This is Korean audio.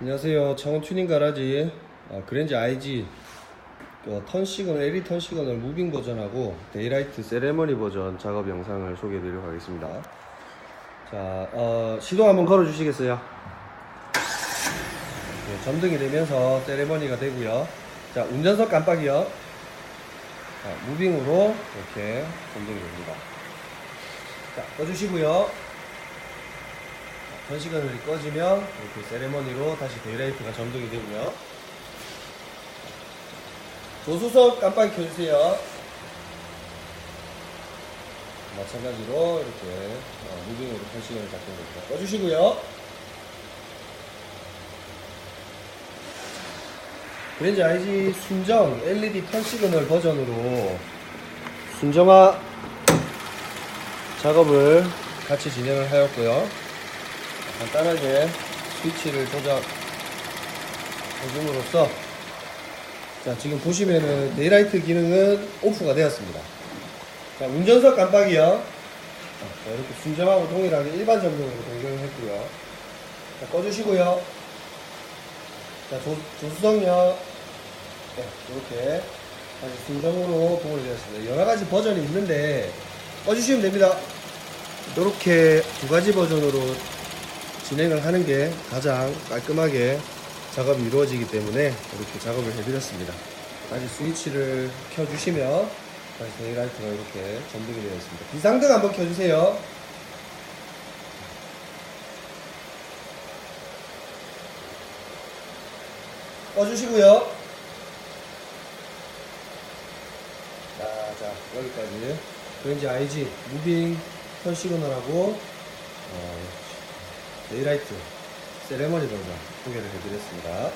안녕하세요. 창원 튜닝 가라지 아, 그랜저 IG 어, 턴 시그널 LED 턴 시그널 무빙 버전하고 데이라이트 세레머니 버전 작업 영상을 소개해 드리도록 하겠습니다. 자, 어, 시동 한번 걸어 주시겠어요? 네, 점등이 되면서 세레머니가 되고요. 자, 운전석 깜빡이요. 자, 무빙으로 이렇게 점등이 됩니다. 자, 꺼주시고요. 턴 시그널이 꺼지면 이렇게 세레머니로 다시 데이라이트가 점등이 되고요. 조수석 깜빡이 켜주세요. 마찬가지로 이렇게 어, 무빙으로 턴 시그널 작동 됩니다. 꺼주시고요. 그랜저 IG 순정 LED 턴 시그널 버전으로 순정화 작업을 같이 진행을 하였고요. 간단하게 스위치를 조작 해줌으로써 자 지금 보시면은 데이라이트 기능은 오프가 되었습니다. 자 운전석 깜빡이요. 자, 이렇게 순정하고 동일하게 일반 점등으로 변경을 했고요. 자 꺼주시고요. 자 조, 조수석요. 네, 이렇게 다시 순정으로 동일이 되었습니다. 여러 가지 버전이 있는데 꺼주시면 됩니다. 이렇게 두 가지 버전으로 진행을 하는 게 가장 깔끔하게 작업이 이루어지기 때문에 이렇게 작업을 해드렸습니다. 다시 스위치를 켜주시면 다시 데이라이트가 이렇게 점등이 되어 있습니다. 비상등 한번 켜주세요. 꺼주시고요. 자, 자 여기까지 그랜저 IG 무빙 턴 시그널하고 어, 데이라이트 세레머니 버전 소개를 해드렸습니다.